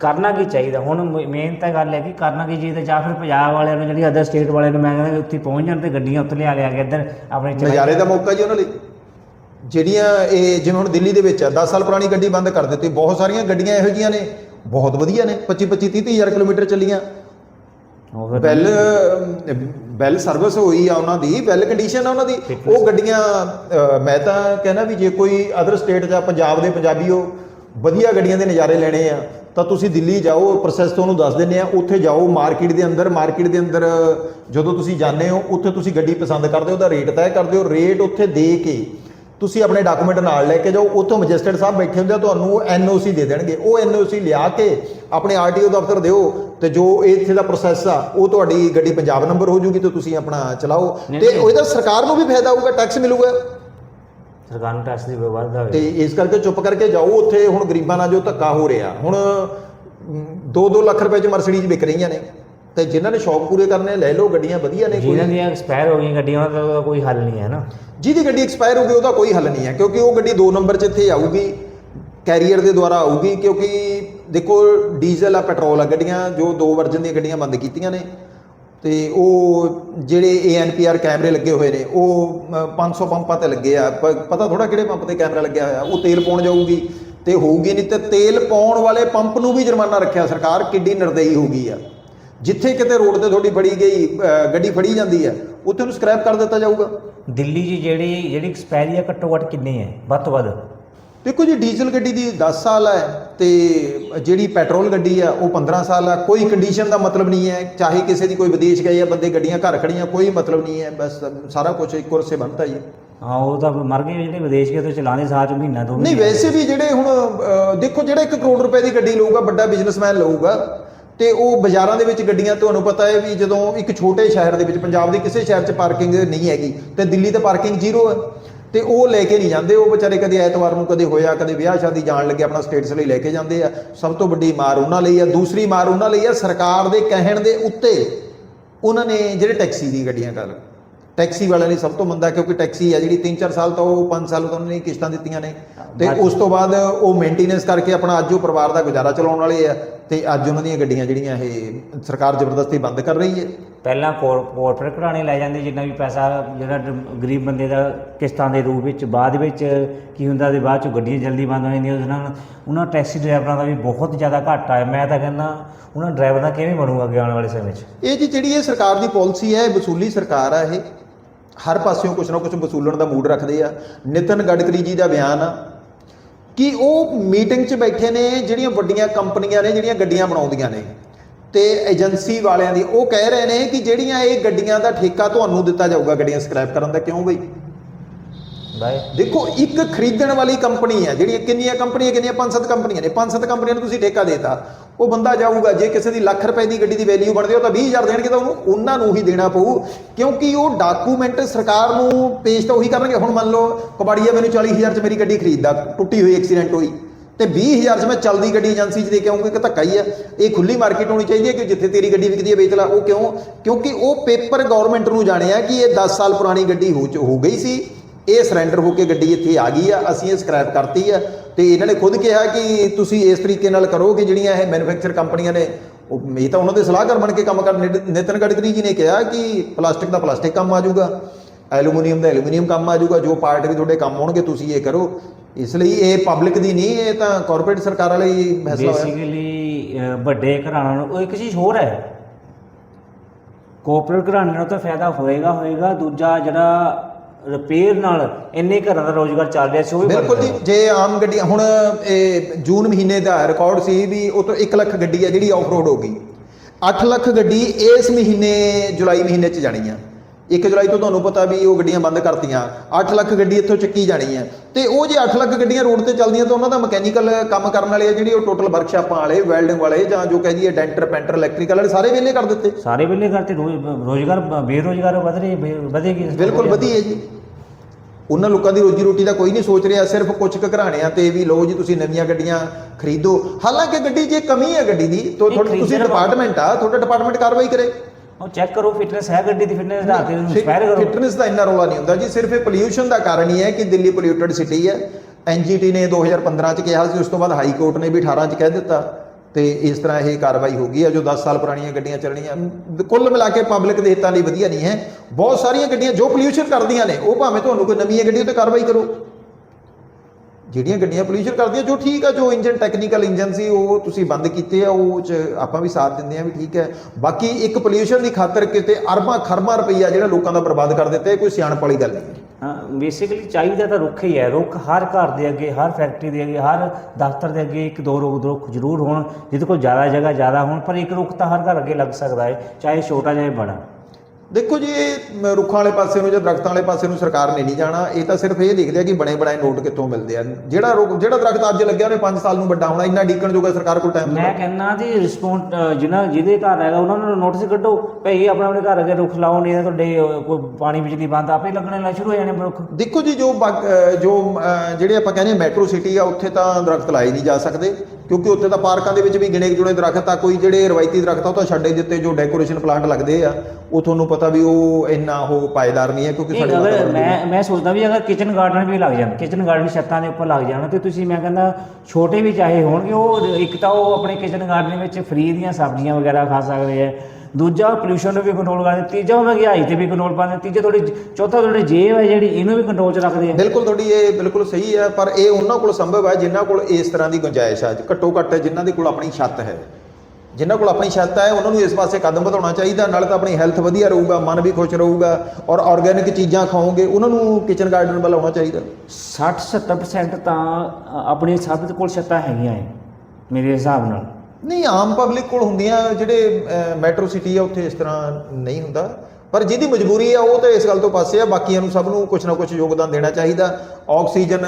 ਕਰਨਾ ਕੀ ਚਾਹੀਦਾ? ਹੁਣ ਮੇਨ ਤਾਂ ਗੱਲ ਹੈ ਕਿ ਕਰਨਾ ਕੀ ਚਾਹੀਦਾ? ਜਾਂ ਫਿਰ ਪੰਜਾਬ ਵਾਲਿਆਂ ਨੂੰ ਜਿਹੜੀ ਅਦਰ ਸਟੇਟ ਵਾਲਿਆਂ ਨੂੰ ਮੈਂ ਕਹਿੰਦਾ ਕਿ ਉੱਥੇ ਪਹੁੰਚ ਜਾਣ ਤੇ ਗੱਡੀਆਂ ਉੱਤੇ ਲਿਆ ਲਿਆ ਕੇ ਇੱਧਰ ਆਪਣੇ ਨਜ਼ਾਰੇ ਦਾ ਮੌਕਾ ਜੀ ਉਹਨਾਂ ਲਈ। ਜਿਹੜੀਆਂ ਇਹ ਜਿਵੇਂ ਹੁਣ ਦਿੱਲੀ ਦੇ ਵਿੱਚ ਆ 10 ਸਾਲ ਪੁਰਾਣੀ ਗੱਡੀ ਬੰਦ ਕਰ ਦਿੱਤੀ। ਬਹੁਤ ਸਾਰੀਆਂ ਗੱਡੀਆਂ ਇਹੋ ਜੀਆਂ ਨੇ ਬਹੁਤ ਵਧੀਆ ਨੇ। 25 25 30 ਹਜ਼ਾਰ ਕਿਲੋਮੀਟਰ ਚੱਲੀਆਂ। ਵੈਲ ਵੈਲ ਸਰਵਿਸ ਹੋਈ ਆ ਉਹਨਾਂ ਦੀ ਵੈਲ ਕੰਡੀਸ਼ਨ ਆ ਉਹਨਾਂ ਦੀ। ਉਹ ਗੱਡੀਆਂ ਮੈਂ ਤਾਂ ਕਹਿੰਦਾ ਵੀ ਜੇ ਕੋਈ ਅਦਰ ਸਟੇਟ ਜਾਂ ਪੰਜਾਬ ਦੇ ਪੰਜਾਬੀਓ ਵਧੀਆ ਗੱਡੀਆਂ ਦੇ ਨਜ਼ਾਰੇ ਲੈਣੇ ਆ ਤਾਂ ਤੁਸੀਂ ਦਿੱਲੀ ਜਾਓ ਪ੍ਰੋਸੈਸ ਤੁਹਾਨੂੰ ਦੱਸ ਦਿੰਨੇ ਆ ਉੱਥੇ ਜਾਓ ਮਾਰਕੀਟ ਦੇ ਅੰਦਰ ਮਾਰਕੀਟ ਦੇ ਅੰਦਰ ਜਦੋਂ ਤੁਸੀਂ ਜਾਂਦੇ ਹੋ ਉੱਥੇ ਤੁਸੀਂ ਗੱਡੀ ਪਸੰਦ ਕਰਦੇ ਹੋ ਉਹਦਾ ਰੇਟ ਤੈਅ ਕਰਦੇ ਹੋ ਰੇਟ ਉੱਥੇ ਦੇ ਕੇ ਤੁਸੀਂ ਆਪਣੇ ਡਾਕੂਮੈਂਟ ਨਾਲ ਲੈ ਕੇ ਜਾਓ ਉੱਥੋਂ ਮੈਜਿਸਟਰੇਟ ਸਾਹਿਬ ਬੈਠੇ ਹੁੰਦੇ ਆ ਤੁਹਾਨੂੰ ਐਨਓਸੀ ਦੇ ਦੇਣਗੇ। ਉਹ ਐਨਓਸੀ ਲਿਆ ਕੇ ਆਪਣੇ ਆਰਟੀਓ ਦਫ਼ਤਰ ਦਿਓ ਤੇ ਜੋ ਇੱਥੇ ਦਾ ਪ੍ਰੋਸੈਸ ਆ ਉਹ ਤੁਹਾਡੀ ਗੱਡੀ ਪੰਜਾਬ ਨੰਬਰ ਹੋ ਜੂਗੀ ਤੇ ਤੁਸੀਂ ਆਪਣਾ ਚਲਾਓ। ਤੇ। ਉਹਦਾ ਸਰਕਾਰ ਨੂੰ ਵੀ ਫਾਇਦਾ ਹੋਊਗਾ ਟੈਕਸ ਮਿਲੂਗਾ। ਸਰਕਾਰ ਨੂੰ ਟੈਕਸ ਦੀ ਵਿਵਾਦ ਹੋਵੇ। ਤੇ ਇਸ ਕਰਕੇ ਚੁੱਪ ਕਰਕੇ ਜਾਓ ਉੱਥੇ ਹੁਣ ਗਰੀਬਾਂ ਨਾਲ ਜੋ ਧੱਕਾ ਹੋ ਰਿਹਾ। ਹੁਣ 2-2 ਲੱਖ ਰੁਪਏ ਚ ਮਰਸੀਡੀਜ਼ ਵਿਕ ਰਹੀਆਂ ਨੇ। ਤੇ ਜਿਨ੍ਹਾਂ ਨੇ ਸ਼ੌਕ ਪੂਰੇ ਕਰਨੇ ਲੈ ਲਓ ਗੱਡੀਆਂ ਵਧੀਆ ਨੇ ਜਿਨ੍ਹਾਂ ਕੋਈ ਦੀਆਂ ਐਕਸਪਾਇਰ ਹੋ ਗਈਆਂ ਗੱਡੀਆਂ ਉਹਨਾਂ ਦਾ ਕੋਈ ਹੱਲ ਨਹੀਂ ਹੈ ਨਾ। ਜਿਹਦੀ ਗੱਡੀ ਐਕਸਪਾਇਰ ਹੋ ਗਈ ਉਹਦਾ ਕੋਈ ਹੱਲ ਨਹੀਂ ਹੈ ਕਿਉਂਕਿ ਉਹ ਗੱਡੀ 2 ਨੰਬਰ 'ਚ ਇੱਥੇ ਆਊਗੀ ਕੈਰੀਅਰ ਦੇ ਦੁਆਰਾ ਆਊਗੀ ਕਿਉਂਕਿ ਦੇਖੋ ਡੀਜ਼ਲ ਆ ਪੈਟਰੋਲ ਆ ਗੱਡੀਆਂ ਜੋ ਦੋ ਵਰਜਨ ਦੀਆਂ ਗੱਡੀਆਂ ਬੰਦ ਕੀਤੀਆਂ ਨੇ ਤੇ ਉਹ ਜਿਹੜੇ ਏਐਨਪੀਆਰ ਕੈਮਰੇ ਲੱਗੇ ਹੋਏ ਨੇ ਉਹ ਅ, 500 ਪੰਪਾਂ ਤੇ ਲੱਗੇ ਆ ਪ- ਪਤਾ ਥੋੜਾ ਕਿਹੜੇ ਪੰਪ ਤੇ ਕੈਮਰਾ ਲੱਗਿਆ ਹੋਇਆ ਉਹ ਤੇਲ ਪਾਉਣ ਜਾਊਗੀ ਤੇ ਹੋਊਗੀ ਨਹੀਂ ਤੇ ਤੇਲ ਪਾਉਣ ਵਾਲੇ ਪੰਪ ਨੂੰ ਵੀ ਜੁਰਮਾਨਾ ਰੱਖਿਆ ਸਰਕਾਰ ਕਿੱਡੀ ਨਿਰਦਈ ਹੋ ਗਈ ਆ। ਜਿੱਥੇ ਕਿਤੇ ਰੋਡ ਤੇ ਤੁਹਾਡੀ ਫੜੀ ਗਈ ਗੱਡੀ ਫੜੀ ਜਾਂਦੀ ਆ ਉੱਥੇ ਉਹਨੂੰ ਸਕ੍ਰੈਪ ਕਰ ਦਿੱਤਾ ਜਾਊਗਾ। ਦਿੱਲੀ 'ਚ ਜਿਹੜੀ ਜਿਹੜੀ ਐਕਸਪਾਇਰੀ ਆ ਘੱਟੋ ਘੱਟ ਕਿੰਨੀ ਹੈ? ਵੱਧ ਤੋਂ ਵੱਧ। ਦੇਖੋ ਜੀ ਡੀਜ਼ਲ ਗੱਡੀ ਦੀ 10 ਸਾਲ ਹੈ ਤੇ ਜਿਹੜੀ ਪੈਟਰੋਲ ਗੱਡੀ ਆ ਉਹ 15 ਸਾਲ ਆ। ਕੋਈ ਕੰਡੀਸ਼ਨ ਦਾ ਮਤਲਬ ਨਹੀਂ ਹੈ। ਚਾਹੇ ਕਿਸੇ ਦੀ ਕੋਈ ਵਿਦੇਸ਼ ਗਏ ਆ ਬੰਦੇ ਗੱਡੀਆਂ ਘਰ ਖੜੀਆਂ ਕੋਈ ਮਤਲਬ ਨਹੀਂ ਹੈ। ਬਸ ਸਾਰਾ ਕੁਝ ਇੱਕੋ ਰਸੇ ਬਣਦਾ ਜੀ। ਹਾਂ ਉਹ ਤਾਂ ਮਰ ਗਏ ਜਿਹੜੇ ਵਿਦੇਸ਼ ਗਏ ਤੋਂ ਚਲਾਉਂਦੇ ਸਾਲ ਚ ਮਹੀਨਾ ਦੋ ਨਹੀਂ ਵੈਸੇ ਵੀ ਜਿਹੜੇ ਹੁਣ ਦੇਖੋ ਜਿਹੜਾ 1 ਕਰੋੜ ਰੁਪਏ ਦੀ ਗੱਡੀ ਲਊਗਾ ਵੱਡਾ ਬਿਜ਼ਨਸਮੈਨ ਲਊਗਾ ਤੇ ਉਹ ਬਾਜ਼ਾਰਾਂ ਦੇ ਵਿੱਚ ਗੱਡੀਆਂ ਤੁਹਾਨੂੰ ਪਤਾ ਹੈ ਵੀ ਜਦੋਂ ਇੱਕ ਛੋਟੇ ਸ਼ਹਿਰ ਦੇ ਵਿੱਚ ਪੰਜਾਬ ਦੇ ਕਿਸੇ ਸ਼ਹਿਰ 'ਚ ਪਾਰਕਿੰਗ ਨਹੀਂ ਹੈਗੀ ਤੇ ਦਿੱਲੀ ਤੇ ਪਾਰਕਿੰਗ ਜ਼ੀਰੋ ਹੈ। ਤੇ ਉਹ ਲੈ ਕੇ ਨਹੀਂ ਜਾਂਦੇ ਉਹ ਵਿਚਾਰੇ ਕਦੇ ਐਤਵਾਰ ਨੂੰ ਕਦੇ ਹੋਇਆ ਕਦੇ ਵਿਆਹ ਸ਼ਾਦੀ ਜਾਣ ਲੱਗੇ ਆਪਣਾ ਸਟੇਟਸ ਲਈ ਲੈ ਕੇ ਜਾਂਦੇ ਆ। ਸਭ ਤੋਂ ਵੱਡੀ ਮਾਰ ਉਹਨਾਂ ਲਈ ਆ। ਦੂਸਰੀ ਮਾਰ ਉਹਨਾਂ ਲਈ ਆ ਸਰਕਾਰ ਦੇ ਕਹਿਣ ਦੇ ਉੱਤੇ ਉਹਨਾਂ ਨੇ ਜਿਹੜੇ ਟੈਕਸੀ ਦੀ ਗੱਡੀਆਂ ਕਰ ਟੈਕਸੀ ਵਾਲਿਆਂ ਲਈ ਸਭ ਤੋਂ ਮੰਦਾ ਕਿਉਂਕਿ ਟੈਕਸੀ ਆ ਜਿਹੜੀ 3-4 ਸਾਲ ਤੋਂ 5 ਸਾਲ ਤੋਂ ਉਹਨਾਂ ਨੇ ਕਿਸ਼ਤਾਂ ਦਿੱਤੀਆਂ ਨੇ। ਤੇ ਉਸ ਤੋਂ ਬਾਅਦ ਉਹ ਮੇਨਟੇਨੈਂਸ ਕਰਕੇ ਆਪਣਾ ਅੱਜ ਉਹ ਪਰਿਵਾਰ ਦਾ ਗੁਜ਼ਾਰਾ ਚਲਾਉਣ ਵਾਲੇ ਆ। ਤੇ ਅੱਜ ਉਹਨਾਂ ਦੀਆਂ ਗੱਡੀਆਂ ਜਿਹੜੀਆਂ ਇਹ ਸਰਕਾਰ ਜ਼ਬਰਦਸਤੀ ਬੰਦ ਕਰ ਰਹੀ ਹੈ। ਪਹਿਲਾਂ ਕਾਰਪੋਰੇਟ ਘਰਾਣੇ ਲੈ ਜਾਂਦੇ ਜਿੰਨਾ ਵੀ ਪੈਸਾ ਜਿਹੜਾ ਗਰੀਬ ਬੰਦੇ ਦਾ ਕਿਸ਼ਤਾਂ ਦੇ ਰੂਪ ਵਿੱਚ ਬਾਅਦ ਵਿੱਚ ਕੀ ਹੁੰਦਾ ਤੇ ਬਾਅਦ ਚ ਗੱਡੀਆਂ ਜਲਦੀ ਬੰਦ ਹੋ ਜਾਂਦੀਆਂ ਉਹਦੇ ਨਾਲ। ਉਹਨਾਂ ਟੈਕਸੀ ਡਰਾਈਵਰਾਂ ਦਾ ਵੀ ਬਹੁਤ ਜ਼ਿਆਦਾ ਘਾਟਾ ਹੈ। ਮੈਂ ਤਾਂ ਕਹਿੰਦਾ ਉਹਨਾਂ ਡਰਾਈਵਰ ਦਾ ਕਿਵੇਂ ਬਣੂਗਾ ਅੱਗੇ ਆਉਣ ਵਾਲੇ ਸਮੇਂ 'ਚ? ਇਹ ਜੀ ਜਿਹੜੀ ਇਹ ਸਰਕਾਰ ਦੀ ਪਾਲਿਸੀ ਹੈ ਇਹ ਵਸੂਲੀ ਸਰਕਾਰ ਆ ਇਹ। ਹਰ ਪਾਸਿਓਂ ਕੁਛ ਨਾ ਕੁਛ ਵਸੂਲਣ ਦਾ ਮੂਡ ਰੱਖਦੇ ਆ। ਨਿਤਨ ਗਡਕਰੀ ਜੀ ਦਾ ਬਿਆਨ ਆ। ਕਿ ਉਹ ਮੀਟਿੰਗ 'ਚ ਬੈਠੇ ਨੇ, ਜਿਹੜੀਆਂ ਵੱਡੀਆਂ ਕੰਪਨੀਆਂ ਨੇ, ਜਿਹੜੀਆਂ ਗੱਡੀਆਂ ਬਣਾਉਂਦੀਆਂ ਨੇ। ਤੇ ਏਜੰਸੀ ਵਾਲਿਆਂ ਦੀ ਉਹ ਕਹਿ ਰਹੇ ਨੇ ਕਿ ਜਿਹੜੀਆਂ ਇਹ ਗੱਡੀਆਂ ਦਾ ਠੇਕਾ ਤੁਹਾਨੂੰ ਦਿੱਤਾ ਜਾਊਗਾ, ਗੱਡੀਆਂ ਸਕ੍ਰੈਪ ਕਰਨ ਦਾ ਕਿਉਂ ਬਈ? ਬਾਏ। ਦੇਖੋ, ਇੱਕ ਖਰੀਦਣ ਵਾਲੀ ਕੰਪਨੀ ਹੈ ਜਿਹੜੀਆਂ ਕਿੰਨੀਆਂ ਕੰਪਨੀਆਂ, ਕਿੰਨੀਆਂ ਪੰਜ ਸੱਤ ਕੰਪਨੀਆਂ ਨੇ, ਪੰਜ ਸੱਤ ਕੰਪਨੀਆਂ ਨੂੰ ਤੁਸੀਂ ਠੇਕਾ ਦੇਤਾ, ਉਹ ਬੰਦਾ ਜਾਊਗਾ, ਜੇ ਕਿਸੇ ਦੀ ਲੱਖ ਰੁਪਏ ਦੀ ਗੱਡੀ ਦੀ ਵੈਲਿਊ ਬਣਦੀ ਉਹ ਤਾਂ 20000 ਦੇਣਗੇ ਤਾਂ ਉਹਨੂੰ, ਉਹਨਾਂ ਨੂੰ ਹੀ ਦੇਣਾ ਪਊ, ਕਿਉਂਕਿ ਉਹ ਡਾਕੂਮੈਂਟ ਸਰਕਾਰ ਨੂੰ ਪੇਸ਼ ਤਾਂ ਉਹੀ ਕਰਨਗੇ। ਹੁਣ ਮੰਨ ਲਓ, ਕਬਾੜੀਆ ਮੈਨੂੰ 40000 ਚ ਮੇਰੀ ਗੱਡੀ ਖਰੀਦਦਾ, ਟੁੱਟੀ ਹੋਈ ਐਕਸੀਡੈਂਟ ਹੋਈ, ਤੇ 20000 ਚ ਮੈਂ ਚੱਲਦੀ ਗੱਡੀ ਏਜੰਸੀ 'ਚ ਦੇ ਕੇ ਆਉਂਗਾ ਕਿ ਧੱਕਾ ਹੀ ਆ ਇਹ ਖੁੱਲੀ ਮਾਰਕੀਟ ਹੋਣੀ ਚਾਹੀਦੀ ਹੈ ਕਿ ਜਿੱਥੇ ਤੇਰੀ ਗੱਡੀ ਵਿਕਦੀ ਹੈ, ਵੇਚ ਲੈ। ਉਹ ਕਿਉਂ? ਕਿਉਂਕਿ ਉਹ ਪੇਪਰ ਗਵਰਨਮੈਂਟ ਨੂੰ ਜਾਣਿਆ ਕਿ ਇਹ 10 ਸਾਲ ਪੁਰਾਣੀ ਗੱਡੀ ਹੋ ਚ- ਹੋ ਗਈ ਸੀ। ਇਹ ਸਰੈਂਡਰ ਹੋ ਕੇ ਗੱਡੀ ਇੱਥੇ ਆ ਗਈ ਆ, ਅਸੀਂ ਇਹ ਸਕ੍ਰੈਪ ਕਰਤੀ ਆ ਤੇ ਇਹਨਾਂ ਨੇ ਖੁਦ ਕਿਹਾ ਕਿ ਤੁਸੀਂ ਇਸ ਤਰੀਕੇ ਨਾਲ ਕਰੋ ਕਿ ਜਿਹੜੀਆਂ ਇਹ ਮੈਨੂਫੈਕਚਰ ਕੰਪਨੀਆਂ ਨੇ। ਉਹ ਇਹ ਤਾਂ ਉਹਨਾਂ ਦੇ ਸਲਾਹਕਾਰ ਬਣ ਕੇ ਕੰਮ ਕਰ ਨਿਤ- ਨਿਤਨ ਗਡਕਰੀ ਜੀ ਨੇ ਕਿਹਾ ਕਿ ਪਲਾਸਟਿਕ ਦਾ ਪਲਾਸਟਿਕ ਕੰਮ ਆ ਜਾਊਗਾ, ਐਲੂਮੀਨੀਅਮ ਦਾ ਐਲੂਮੀਨੀਅਮ ਕੰਮ ਆ ਜਾਊਗਾ, ਜੋ ਪਾਰਟ ਵੀ ਤੁਹਾਡੇ ਕੰਮ ਆਉਣਗੇ ਤੁਸੀਂ ਇਹ ਕਰੋ। ਇਸ ਲਈ ਇਹ ਪਬਲਿਕ ਦੀ ਨਹੀਂ, ਇਹ ਤਾਂ ਕਾਰਪੋਰੇਟ ਸਰਕਾਰਾਂ ਲਈ ਫੈਸਲਾ ਹੋਇਆ। ਬੇਸਿਕਲੀ ਵੱਡੇ ਘਰਾਣਿਆਂ ਨੂੰ ਉਹ ਇੱਕ ਚੀਜ਼ ਹੋਰ ਹੈ। ਕਾਰਪੋਰੇਟ ਘਰਾਣਿਆਂ ਨੂੰ ਤਾਂ ਫਾਇਦਾ ਹੋਏਗਾ ਹੋਏਗਾ। ਦੂਜਾ ਜਿਹੜਾ ਰਿਪੇਅਰ ਨਾਲ ਇੰਨੇ ਘਰਾਂ ਦਾ ਰੋਜ਼ਗਾਰ ਚੱਲ ਰਿਹਾ ਸੀ ਉਹ ਵੀ ਬਿਲਕੁਲ ਜੀ। ਜੇ ਆਮ ਗੱਡੀਆਂ ਹੁਣ ਇਹ ਜੂਨ ਮਹੀਨੇ ਦਾ ਰਿਕਾਰਡ ਸੀ ਵੀ ਉਹ ਤੋਂ 1 ਲੱਖ ਗੱਡੀ ਆ ਜਿਹੜੀ ਆਫ ਰੋਡ ਹੋ ਗਈ। 8 ਲੱਖ ਗੱਡੀ ਇਸ ਮਹੀਨੇ ਜੁਲਾਈ ਮਹੀਨੇ ਚ ਜਾਣੀ ਆ। 1 ਜੁਲਾਈ ਤੋਂ ਤੁਹਾਨੂੰ ਪਤਾ ਵੀ ਉਹ ਗੱਡੀਆਂ ਬੰਦ ਕਰਤੀਆਂ। 8 ਲੱਖ ਗੱਡੀ ਇੱਥੋਂ ਚੱਕੀ ਜਾਣੀ ਹੈ ਤੇ ਉਹ ਜੇ 8 ਲੱਖ ਗੱਡੀਆਂ ਰੋਡ ਤੇ ਚੱਲਦੀਆਂ ਤਾਂ ਉਹਨਾਂ ਦਾ ਮਕੈਨੀਕਲ ਕੰਮ ਕਰਨ ਵਾਲੇ ਆ ਜਿਹੜੀ ਉਹ ਟੋਟਲ ਵਰਕਸ਼ਾਪਾਂ ਵਾਲੇ ਵੈਲਡਿੰਗ ਵਾਲੇ ਜਾਂ ਜੋ ਕਹਿ ਦਈਏ ਡੈਂਟਰ ਪੈਂਟਰ ਇਲੈਕਟ੍ਰੀਕਲ ਵਾਲੇ ਸਾਰੇ ਵਿਹਲੇ ਕਰ ਦਿੱਤੇ। ਸਾਰੇ ਵੇਲੇ ਕਰਤੇ ਰੋਜ਼- ਰੋਜ਼ਗਾਰ ਬੇਰੋਜ਼ਗਾਰ ਵਧ ਰਹੀ ਵਧੇਗੀ। ਬਿਲਕੁਲ ਵਧੀਆ ਜੀ। ਉਹਨਾਂ ਲੋਕਾਂ ਦੀ ਰੋਜੀ ਰੋਟੀ ਦਾ ਕੋਈ ਨਹੀਂ ਸੋਚ ਰਿਹਾ ਸਿਰਫ ਕੁਝ ਕੁ ਘਰਾਣਿਆਂ ਤੇ ਵੀ ਲਓ ਜੀ ਤੁਸੀਂ ਨਵੀਆਂ ਗੱਡੀਆਂ ਖਰੀਦੋ। ਹਾਲਾਂਕਿ ਗੱਡੀ ਜੇ ਕਮੀ ਹੈ ਗੱਡੀ ਦੀ ਤਾਂ ਤੁਹਾਡਾ ਤੁਸੀਂ ਡਿਪਾਰਟਮੈਂਟ ਆ ਤੁਹਾਡਾ ਡਿਪਾਰਟਮੈਂਟ ਕਾਰਵਾਈ ਕਰੇ। ਉਹ ਚੈੱਕ ਕਰੋ ਫਿਟਨੈਸ ਹੈ ਗੱਡੀ ਦੀ ਫਿਟਨਸ ਦਾ ਉਹਨੂੰ ਸਪੈਰ ਕਰੋ। ਫਿਟਨੈਸ ਦਾ ਇੰਨਾ ਰੌਲਾ ਨਹੀਂ ਹੁੰਦਾ ਜੀ ਸਿਰਫ ਇਹ ਪੋਲਿਊਸ਼ਨ ਦਾ ਕਾਰਨ ਹੀ ਹੈ ਕਿ ਦਿੱਲੀ ਪੋਲਿਊਟਡ ਸਿਟੀ ਹੈ। ਐਨਜੀਟੀ ਨੇ 2015 ਚ ਕਿਹਾ ਸੀ ਉਸ ਤੋਂ ਬਾਅਦ ਹਾਈ ਕੋਰਟ ਨੇ ਵੀ 18 ਚ ਕਹਿ ਦਿੱਤਾ। ਤੇ ਇਸ ਤਰ੍ਹਾਂ ਇਹ ਕਾਰਵਾਈ ਹੋ ਗਈ ਹੈ ਜੋ 10 ਸਾਲ ਪੁਰਾਣੀਆਂ ਗੱਡੀਆਂ ਚੱਲਣੀਆਂ। ਕੁੱਲ ਮਿਲਾ ਕੇ ਪਬਲਿਕ ਦੇ ਹਿੱਤਾਂ ਲਈ ਵਧੀਆ ਨਹੀਂ ਹੈ। ਬਹੁਤ ਸਾਰੀਆਂ ਗੱਡੀਆਂ ਜੋ ਪੋਲਿਊਸ਼ਨ ਕਰਦੀਆਂ ਨੇ, ਉਹ ਭਾਵੇਂ ਤੁਹਾਨੂੰ ਕੋਈ ਨਵੀਂ ਗੱਡੀ ਉੱਤੇ ਕਾਰਵਾਈ ਕਰੋ। ਜਿਹੜੀਆਂ ਗੱਡੀਆਂ ਪੋਲਿਊਸ਼ਨ ਕਰਦੀਆਂ, ਜੋ ਠੀਕ ਆ, ਜੋ ਇੰਜਨ ਟੈਕਨੀਕਲ ਇੰਜਨ ਸੀ, ਉਹ ਤੁਸੀਂ ਬੰਦ ਕੀਤੇ ਆ, ਉਹ ਚ ਆਪਾਂ ਵੀ ਸਾਥ ਦਿੰਦੇ ਆ ਵੀ ਠੀਕ ਹੈ। ਬਾਕੀ ਇੱਕ ਪੋਲਿਊਸ਼ਨ ਦੀ ਖਾਤਰ ਕਿਤੇ ਅਰਬਾਂ ਖਰਬਾਂ ਰੁਪਈਆ ਜਿਹੜਾ ਲੋਕਾਂ ਦਾ ਬਰਬਾਦ ਕਰ ਦਿੱਤਾ, ਇਹ ਕੋਈ ਸਿਆਣਪ ਵਾਲੀ ਗੱਲ ਨਹੀਂ। ਬੇਸਿਕਲੀ ਚਾਹੀਦਾ ਤਾਂ ਰੁੱਖ ਹੀ ਹੈ। ਰੁੱਖ ਹਰ ਘਰ ਦੇ ਅੱਗੇ, ਹਰ ਫੈਕਟਰੀ ਦੇ ਅੱਗੇ, ਹਰ ਦਫ਼ਤਰ ਦੇ ਅੱਗੇ ਇੱਕ ਦੋ ਰੁੱਖ ਰੁੱਖ ਜ਼ਰੂਰ ਹੋਣ। ਜਿਹਦੇ ਕੋਲ ਜ਼ਿਆਦਾ ਜਗ੍ਹਾ ਜ਼ਿਆਦਾ ਹੋਣ, ਪਰ ਇੱਕ ਰੁੱਖ ਤਾਂ ਹਰ ਘਰ ਅੱਗੇ ਲੱਗ ਸਕਦਾ ਹੈ, ਚਾਹੇ ਛੋਟਾ ਚਾਹੇ ਬੜਾ। ਦੇਖੋ ਜੀ ਇਹ ਰੁੱਖਾਂ ਵਾਲੇ ਪਾਸੇ ਨੂੰ ਜਾਂ ਦਰਖਤਾਂ ਵਾਲੇ ਪਾਸੇ ਨੂੰ ਸਰਕਾਰ ਨੇ ਨਹੀਂ ਜਾਣਾ। ਇਹ ਤਾਂ ਸਿਰਫ ਇਹ ਦੇਖਦੇ ਆ ਕਿ ਬਣੇ ਬਣਾਏ ਨੋਟ ਕਿੱਥੋਂ ਮਿਲਦੇ ਆ। ਜਿਹੜਾ ਰੁੱਖ ਜਿਹੜਾ ਦਰਖਤ ਅੱਜ ਲੱਗਿਆ ਉਹਨੇ 5 ਸਾਲ ਨੂੰ ਵੱਡਾ ਹੋਣਾ। ਇੰਨਾ ਡੀਕਣ ਜੋਗਾ ਸਰਕਾਰ ਕੋਲ ਟਾਈਮ ਮੈਂ ਕਹਿੰਦਾ ਜੀ ਰਿਸਪੌਂਸ ਜਿਹਨਾਂ ਜਿਹਦੇ ਘਰ ਹੈਗਾ ਉਹਨਾਂ ਨੂੰ ਨੋਟਿਸ ਕੱਢੋ। ਭਈ ਆਪਣੇ ਆਪਣੇ ਘਰ ਅੱਗੇ ਰੁੱਖ ਲਾਓ ਨਹੀਂ ਤਾਂ ਤੁਹਾਡੇ ਕੋਈ ਪਾਣੀ ਬਿਜਲੀ ਬੰਦ ਆਪੇ ਲੱਗਣੇ ਲੱਗ ਸ਼ੁਰੂ ਹੋ ਜਾਣੇ ਰੁੱਖ। ਦੇਖੋ ਜੀ ਜੋ ਜੋ ਜਿਹੜੇ ਆਪਾਂ ਕਹਿੰਦੇ ਮੈਟਰੋ ਸਿਟੀ ਆ ਉੱਥੇ ਤਾਂ ਦਰਖਤ ਲਾਏ ਨਹੀਂ ਜਾ ਸਕਦੇ। ਕਿਉਂਕਿ ਉੱਥੇ ਤਾਂ ਪਾਰਕਾਂ ਦੇ ਵਿੱਚ ਵੀ ਗਿਣੇ ਜੁਣੇ ਦਰਖਤ ਆ ਕੋਈ ਜਿਹੜੇ ਰਵਾਇਤੀ ਦਰਖਤ ਆ ਉਹ ਤਾਂ ਛੱਡੇ ਦਿੱਤੇ ਜੋ ਡੈਕੋਰੇਸ਼ਨ ਪਲਾਂਟ ਲੱਗਦੇ ਆ। ਉਹ ਤੁਹਾਨੂੰ ਪਤਾ ਵੀ ਉਹ ਇੰਨਾ ਉਹ ਪਾਇਦਾਰ ਨਹੀਂ ਹੈ ਕਿਉਂਕਿ ਸਾਡੇ ਵਾਤਾਵਰਣ ਦੇ ਮੈਂ ਮੈਂ ਸੋਚਦਾ ਵੀ ਅਗਰ ਕਿਚਨ ਗਾਰਡਨ ਵੀ ਲੱਗ ਜਾਣ ਕਿਚਨ ਗਾਰਡਨ ਛੱਤਾਂ ਦੇ ਉੱਪਰ ਲੱਗ ਜਾਣ ਤੇ ਤੁਸੀਂ ਮੈਂ ਕਹਿੰਦਾ ਛੋਟੇ ਵੀ ਚਾਹੇ ਹੋਣਗੇ ਉਹ ਇੱਕ ਤਾਂ ਉਹ ਆਪਣੇ ਕਿਚਨ ਗਾਰਡਨ ਵਿੱਚ ਫ੍ਰੀ ਦੀਆਂ ਸਬਜ਼ੀਆਂ ਵਗੈਰਾ ਖਾ ਸਕਦੇ ਆ ਦੂਜਾ ਪੋਲੂਸ਼ਨ ਨੂੰ ਵੀ ਕੰਟਰੋਲ ਕਰਦੇ ਤੀਜਾ ਮਹਿੰਗਾਈ ਤੇ ਵੀ ਕੰਟਰੋਲ ਪਾਉਂਦੇ ਤੀਜਾ ਥੋੜੀ ਚੌਥਾ ਥੋੜੀ ਜੇਬ ਹੈ ਜਿਹੜੀ ਇਹਨੂੰ ਵੀ ਕੰਟਰੋਲ 'ਚ ਰੱਖਦੇ ਆ। ਬਿਲਕੁਲ ਤੁਹਾਡੀ ਇਹ ਬਿਲਕੁਲ ਸਹੀ ਹੈ ਪਰ ਇਹ ਉਹਨਾਂ ਕੋਲ ਸੰਭਵ ਹੈ ਜਿਨ੍ਹਾਂ ਕੋਲ ਇਸ ਤਰ੍ਹਾਂ ਦੀ ਗੁੰਜਾਇਸ਼ ਹੈ ਘੱਟੋ ਘੱਟ ਜਿਨ੍ਹਾਂ ਦੇ ਕੋਲ ਆਪਣੀ ਛੱਤ ਹੈ। ਜਿਨ੍ਹਾਂ ਕੋਲ ਆਪਣੀ ਛੱਤ ਹੈ ਉਹਨਾਂ ਨੂੰ ਇਸ ਪਾਸੇ ਕਦਮ ਵਧਾਉਣਾ ਚਾਹੀਦਾ ਨਾਲੇ ਤਾਂ ਆਪਣੀ ਹੈਲਥ ਵਧੀਆ ਰਹੂਗਾ ਮਨ ਵੀ ਖੁਸ਼ ਰਹੂਗਾ ਔਰ ਆਰਗੈਨਿਕ ਚੀਜ਼ਾਂ ਖਾਓਗੇ ਉਹਨਾਂ ਨੂੰ ਕਿਚਨ ਗਾਰਡਨ ਵੱਲ ਆਉਣਾ ਚਾਹੀਦਾ। 60-70% ਤਾਂ ਅ, ਆਪਣੇ ਸਭ ਦੇ ਕੋਲ ਛੱਤਾਂ ਹੈਗੀਆਂ ਹੈ ਮੇਰੇ ਹਿਸਾਬ ਨਾਲ। ਨਹੀਂ, ਆਮ ਪਬਲਿਕ ਕੋਲ ਹੁੰਦੀਆਂ ਜਿਹੜੇ ਮੈਟਰੋ ਸਿਟੀ ਆ, ਉੱਥੇ ਇਸ ਤਰ੍ਹਾਂ ਨਹੀਂ ਹੁੰਦਾ। ਪਰ ਜਿਹਦੀ ਮਜਬੂਰੀ ਆ, ਉਹ ਤਾਂ ਇਸ ਗੱਲ ਤੋਂ ਪਾਸੇ ਆ। ਬਾਕੀਆਂ ਨੂੰ ਸਭ ਨੂੰ ਕੁਝ ਨਾ ਕੁਝ ਯੋਗਦਾਨ ਦੇਣਾ ਚਾਹੀਦਾ। ਆਕਸੀਜਨ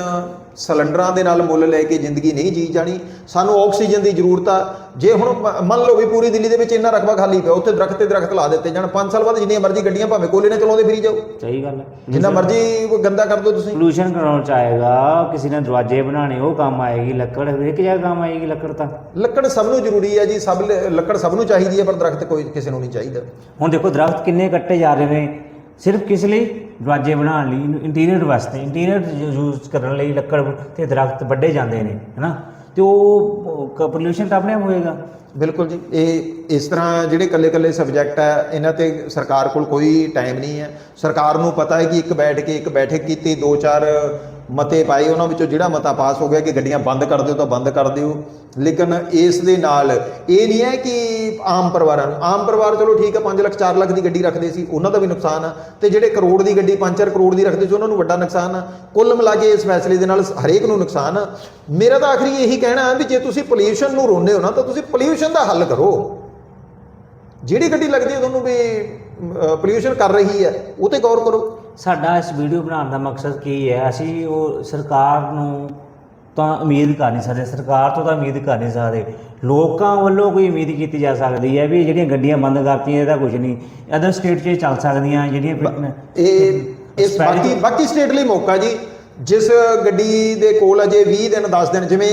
ਸਿਲੰਡਰਾਂ ਦੇ ਨਾਲ ਮੁੱਲ ਲੈ ਕੇ ਜ਼ਿੰਦਗੀ ਨਹੀਂ ਜੀ ਜਾਣੀ। ਸਾਨੂੰ ਆਕਸੀਜਨ ਦੀ ਜ਼ਰੂਰਤ ਆ। ਜੇ ਹੁਣ ਮੰਨ ਲਓ ਵੀ ਪੂਰੀ ਦਿੱਲੀ ਦੇ ਵਿੱਚ ਇੰਨਾ ਰਕਬਾ ਖਾਲੀ ਪਿਆ ਉੱਥੇ ਦਰਖਤ ਤੇ ਦਰਖਤ ਲਾ ਦਿੱਤੇ ਜਾਣ 5 ਸਾਲ ਬਾਅਦ ਜਿੰਨੀਆਂ ਮਰਜ਼ੀ ਗੱਡੀਆਂ ਭਾਵੇਂ ਕੋਲੇ ਨਾਲ ਚਲਾਉਂਦੇ ਫਿਰੀ ਜਾਓ। ਸਹੀ ਗੱਲ ਹੈ। ਜਿੰਨਾ ਮਰਜ਼ੀ ਗੰਦਾ ਕਰ ਦਿਓ ਤੁਸੀਂ। ਪੋਲੂਸ਼ਨ ਕਰਾਉਣ ਚ ਆਏਗਾ ਕਿਸੇ ਨੇ ਦਰਵਾਜ਼ੇ ਬਣਾਉਣੇ ਉਹ ਕੰਮ ਆਏਗੀ ਲੱਕੜ ਇੱਕ ਜਗ੍ਹਾ ਕੰਮ ਆਏਗੀ ਲੱਕੜ ਤਾਂ। ਲੱਕੜ ਸਭ ਨੂੰ ਜ਼ਰੂਰੀ ਹੈ ਜੀ ਸਭ ਲੱਕੜ ਸਭ ਨੂੰ ਚਾਹੀਦੀ ਹੈ ਪਰ ਦਰਖਤ ਕੋਈ ਕਿਸੇ ਨੂੰ ਨਹੀਂ ਚਾਹੀਦਾ। ਹੁਣ ਦੇਖੋ ਦਰਖਤ ਕਿੰਨੇ ਕੱਟੇ ਜਾ ਰਹੇ ਨੇ ਸਿਰਫ ਕਿਸ ਲਈ? ਦਰਵਾਜ਼ੇ ਬਣਾਉਣ ਲਈ ਇੰਟੀਰੀਅਰ ਵਾਸਤੇ। ਇੰਟੀਰੀਅਰ ਯੂਜ਼ ਕਰਨ ਲਈ ਲੱਕੜ ਤੇ ਦਰਖਤ ਵੱਡੇ ਜਾਂਦੇ ਨੇ, ਹੈਨਾ? ਤੇ ਉਹ ਪੋਲੂਸ਼ਨ ਤਾਂ ਆਪਣੇ ਆਪ ਹੋਏਗਾ। ਬਿਲਕੁਲ ਜੀ। ਇਹ, ਇਸ ਤਰ੍ਹਾਂ ਜਿਹੜੇ ਕੱਲੇ-ਕੱਲੇ ਸਬਜੈਕਟ ਹੈ, ਇਹਨਾਂ ਤੇ ਸਰਕਾਰ ਕੋਲ ਕੋਈ ਟਾਈਮ ਨਹੀਂ ਹੈ। ਸਰਕਾਰ ਨੂੰ ਪਤਾ ਹੈ ਕਿ ਇੱਕ ਬੈਠ ਕੇ ਇੱਕ ਬੈਠਕ ਕੀਤੀ ਦੋ ਚਾਰ ਮਤੇ ਪਾਏ, ਉਹਨਾਂ ਵਿੱਚੋਂ ਜਿਹੜਾ ਮਤਾ ਪਾਸ ਹੋ ਗਿਆ ਕਿ ਗੱਡੀਆਂ ਬੰਦ ਕਰ ਦਿਓ ਤਾਂ ਬੰਦ ਕਰ ਦਿਓ। ਲੇਕਿਨ ਇਸ ਦੇ ਨਾਲ ਇਹ ਨਹੀਂ ਹੈ ਕਿ ਆਮ ਪਰਿਵਾਰਾਂ ਨੂੰ, ਆਮ ਪਰਿਵਾਰ ਚਲੋ ਠੀਕ ਹੈ 5 ਲੱਖ 4 ਲੱਖ ਦੀ ਗੱਡੀ ਰੱਖਦੇ ਸੀ, ਉਹਨਾਂ ਦਾ ਵੀ ਨੁਕਸਾਨ ਆ। ਤੇ ਜਿਹੜੇ ਕਰੋੜ ਦੀ ਗੱਡੀ 5-4 ਕਰੋੜ ਦੀ ਰੱਖਦੇ ਸੀ, ਉਹਨਾਂ ਨੂੰ ਵੱਡਾ ਨੁਕਸਾਨ ਆ। ਕੁੱਲ ਮਿਲਾ ਕੇ ਇਸ ਫੈਸਲੇ ਦੇ ਨਾਲ ਹਰੇਕ ਨੂੰ ਨੁਕਸਾਨ ਆ। ਮੇਰਾ ਤਾਂ ਆਖਰੀ ਇਹੀ ਕਹਿਣਾ ਹੈ ਵੀ ਜੇ ਤੁਸੀਂ ਪੋਲਿਊਸ਼ਨ ਨੂੰ ਰੋਂਦੇ ਹੋ ਨਾ, ਤਾਂ ਤੁਸੀਂ ਪੋਲਿਊਸ਼ਨ ਦਾ ਹੱਲ ਕਰੋ। ਜਿਹੜੀ ਗੱਡੀ ਲੱਗਦੀ ਹੈ ਤੁਹਾਨੂੰ ਵੀ ਪੋਲਿਊਸ਼ਨ ਕਰ ਰਹੀ ਹੈ, ਉਹ ਤੇ ਗੌਰ ਕਰੋ। ਸਾਡਾ ਇਸ ਵੀਡੀਓ ਬਣਾਉਣ ਦਾ ਮਕਸਦ ਕੀ ਹੈ? ਅਸੀਂ ਉਹ ਸਰਕਾਰ ਨੂੰ ਤਾਂ ਉਮੀਦ ਕਰ ਨਹੀਂ ਸਕਦੇ ਸਰਕਾਰ ਤੋਂ ਤਾਂ ਉਮੀਦ ਕਰ ਨਹੀਂ ਸਕਦੇ। ਲੋਕਾਂ ਵੱਲੋਂ ਕੋਈ ਉਮੀਦ ਕੀਤੀ ਜਾ ਸਕਦੀ ਹੈ ਵੀ ਜਿਹੜੀਆਂ ਗੱਡੀਆਂ ਬੰਦ ਕਰਤੀਆਂ ਇਹਦਾ ਕੁਝ ਨਹੀਂ। ਅਦਰ ਸਟੇਟ 'ਚ ਚੱਲ ਸਕਦੀਆਂ ਜਿਹੜੀਆਂ ਇਹ ਇਸ ਬਾਕੀ ਬਾਕੀ ਸਟੇਟ ਲਈ ਮੌਕਾ ਜੀ। ਜਿਸ ਗੱਡੀ ਦੇ ਕੋਲ ਅਜੇ 20 ਦਿਨ 10 ਦਿਨ ਜਿਵੇਂ